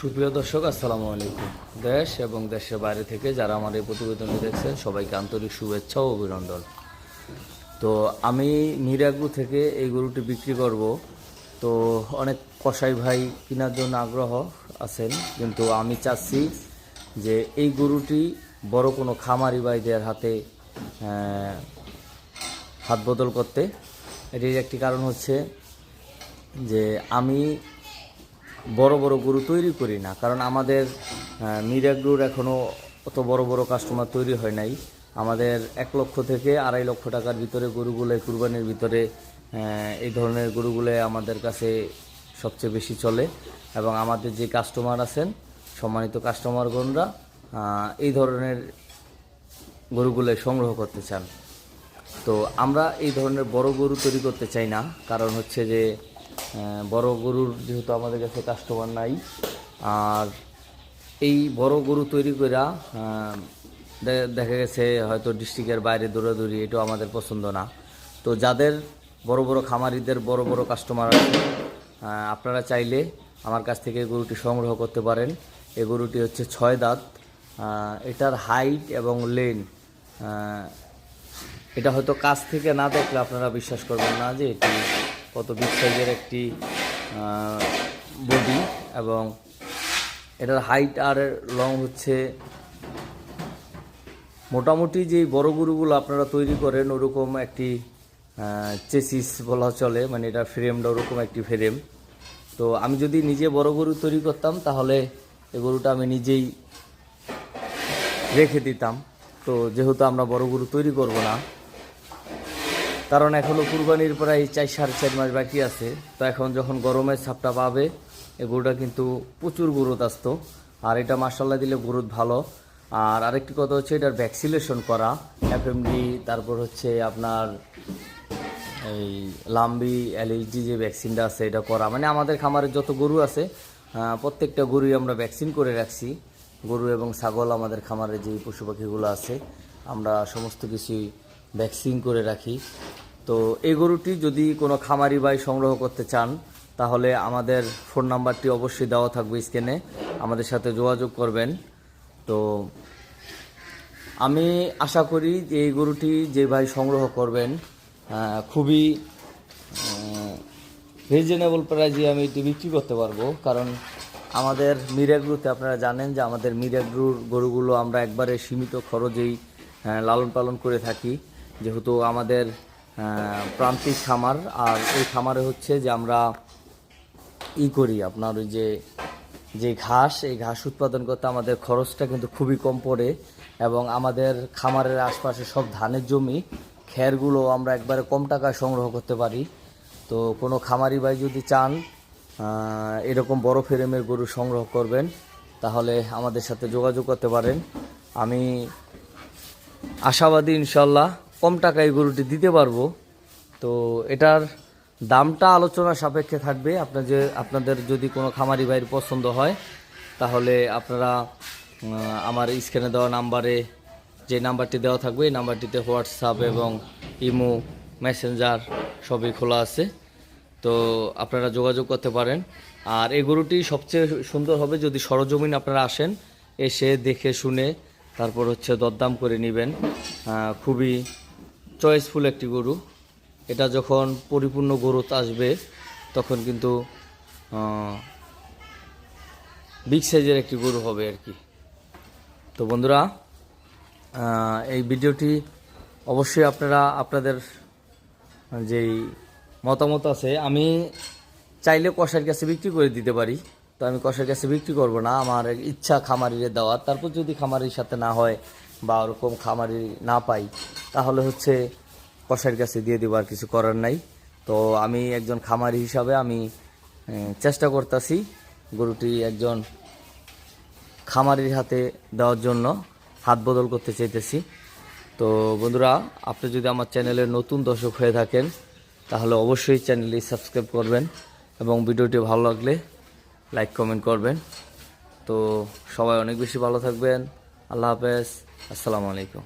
সুপ্রিয় দর্শক, আসসালামু আলাইকুম। দেশ এবং দেশের বাইরে থেকে যারা আমার এই প্রতিবেদনটি দেখছেন, সবাইকে আন্তরিক শুভেচ্ছা ও অভিনন্দন। তো আমি মিরাগ্রু থেকে এই গরুটি বিক্রি করব। তো অনেক কসাই ভাই কেনার জন্য আগ্রহ আছেন, কিন্তু আমি চাচ্ছি যে এই গরুটি বড় কোনো খামারি ভাইদের হাতে হাত বদল করতে। এটির একটি কারণ হচ্ছে যে আমি বড় বড় গরু তৈরি করি না, কারণ আমাদের মিরাগ্রুর এখনও অত বড় বড় কাস্টমার তৈরি হয় নাই। আমাদের এক লক্ষ থেকে আড়াই লক্ষ টাকার ভিতরে গরুগুলো কুরবানির ভিতরে এই ধরনের গরুগুলো আমাদের কাছে সবচেয়ে বেশি চলে। এবং আমাদের যে কাস্টমার আছেন, সম্মানিত কাস্টমারগণরা এই ধরনের গরুগুলো সংগ্রহ করতে চান। তো আমরা এই ধরনের বড় গরু তৈরি করতে চাই না, কারণ হচ্ছে যে বড় গরুর যেহেতু আমাদের কাছে কাস্টমার নাই, আর এই বড় গরু তৈরি করা দেখা গেছে হয়তো ডিস্ট্রিক্টের বাইরে দৌড়াদৌড়ি, এটাও আমাদের পছন্দ না। তো যাদের বড় বড় খামারিদের বড় বড় কাস্টমার আছে আপনারা চাইলে আমার কাছ থেকে গরুটি সংগ্রহ করতে পারেন। এই গরুটি হচ্ছে ছয় দাঁত এটার হাইট এবং লেন এটা হয়তো কাছ থেকে না দেখলে আপনারা বিশ্বাস করবেন না যে এটি কত বিগ সাইজের একটি বডি এবং এটার হাইট আর লং হচ্ছে মোটামুটি যেই বড় গরুগুলো আপনারা তৈরি করেন ওরকম একটি চেসিস বলা চলে মানে এটা ফ্রেমটা ওরকম একটি ফ্রেম তো আমি যদি নিজে বড় গরু তৈরি করতাম, তাহলে এই গরুটা আমি নিজেই রেখে দিতাম। তো যেহেতু আমরা বড় গরু তৈরি করব না কারণ এখনও কুরবানির প্রায় চার সাড়ে চার মাস বাকি আছে। তো এখন যখন গরমের ছাপটা পাবে, এই গরুটা কিন্তু প্রচুর গ্রোথ আসতো। আর এটা মার্শাল্লাহ দিলে গ্রোথ ভালো। আর আরেকটি কথা হচ্ছে এটার ভ্যাকসিনেশন করা। এফএমডি তারপর হচ্ছে আপনার এই লাম্বি এলএইচডি যে ভ্যাকসিনটা আছে, এটা করা। মানে আমাদের খামারের যত গরু আছে প্রত্যেকটা গরুই আমরা ভ্যাকসিন করে রাখছি। গরু এবং ছাগল আমাদের খামারে যে পশু পাখিগুলো আছে, আমরা সমস্ত কিছুই ভ্যাকসিন করে রাখি। তো এই গরুটি যদি কোনো খামারি ভাই সংগ্রহ করতে চান, তাহলে আমাদের ফোন নাম্বারটি অবশ্যই দেওয়া থাকবে স্ক্রিনে। আমাদের সাথে যোগাযোগ করবেন। তো আমি আশা করি যে এই গরুটি যে ভাই সংগ্রহ করবেন খুবই রিজনেবল প্রাইজে আমি এটি বিক্রি করতে পারব। কারণ আমাদের মিরাগ্রুতে আপনারা জানেন যে আমাদের মিরাগ্রুর গরুগুলো আমরা একবারে সীমিত খরচেই লালন পালন করে থাকি। যেহেতু আমাদের প্রান্তিক খামার, আর এই খামারে হচ্ছে যে আমরা ই করি আপনার ওই যে যে ঘাস, এই ঘাস উৎপাদন করতে আমাদের খরচটা কিন্তু খুবই কম পড়ে এবং আমাদের খামারের আশপাশে সব ধানের জমি, খেরগুলো আমরা একবারে কম টাকায় সংগ্রহ করতে পারি। তো কোনো খামারি ভাই যদি চান এরকম বড় ফ্রেমের গরু সংগ্রহ করবেন, তাহলে আমাদের সাথে যোগাযোগ করতে পারেন। আমি আশাবাদী ইনশাল্লাহ কম টাকায় গরুটি দিতে পারব। তো এটার দামটা আলোচনা সাপেক্ষে থাকবে। আপনার যে, আপনাদের যদি কোনো খামারি ভাইয়ের পছন্দ হয়, তাহলে আপনারা আমার স্ক্রিনে দেওয়া নাম্বারে যে নাম্বারটি দেওয়া থাকবে, এই নাম্বারটিতে হোয়াটসঅ্যাপ এবং ইমো, মেসেঞ্জার সবই খোলা আছে। তো আপনারা যোগাযোগ করতে পারেন। আর এই গরুটি সবচেয়ে সুন্দর হবে যদি সরজমিন আপনারা আসেন, এসে দেখে শুনে তারপর হচ্ছে দরদাম করে নেবেন। খুবই চয়েসফুল একটি গরু। এটা যখন পরিপূর্ণ গরুত আসবে, তখন কিন্তু বিগ সাইজের একটি গরু হবে আর কি। তো বন্ধুরা এই ভিডিওটি অবশ্যই আপনারা, আপনাদের যেই মতামত আছে, আমি চাইলে কষার কাছে বিক্রি করে দিতে পারি, তো আমি কষার কাছে বিক্রি করব না। আমার ইচ্ছা খামারিরে দেওয়ার তারপর যদি খামারির সাথে না হয় বা ওরকম খামারি না পাই, তাহলে হচ্ছে কষার কাছে দিয়ে দেবো আর কিছু করার নাই। তো আমি একজন খামারি হিসাবে আমি চেষ্টা করতেছি গরুটি একজন খামারির হাতে দেওয়ার জন্য, হাত বদল করতে চাইতেছি। তো বন্ধুরা, আপনি যদি আমার চ্যানেলের নতুন দর্শক হয়ে থাকেন, তাহলে অবশ্যই চ্যানেলটি সাবস্ক্রাইব করবেন এবং ভিডিওটি ভালো লাগলে লাইক, কমেন্ট করবেন। তো সবাই অনেক বেশি ভালো থাকবেন। আল্লাহ হাফেজ। আসসালামু আলাইকুম।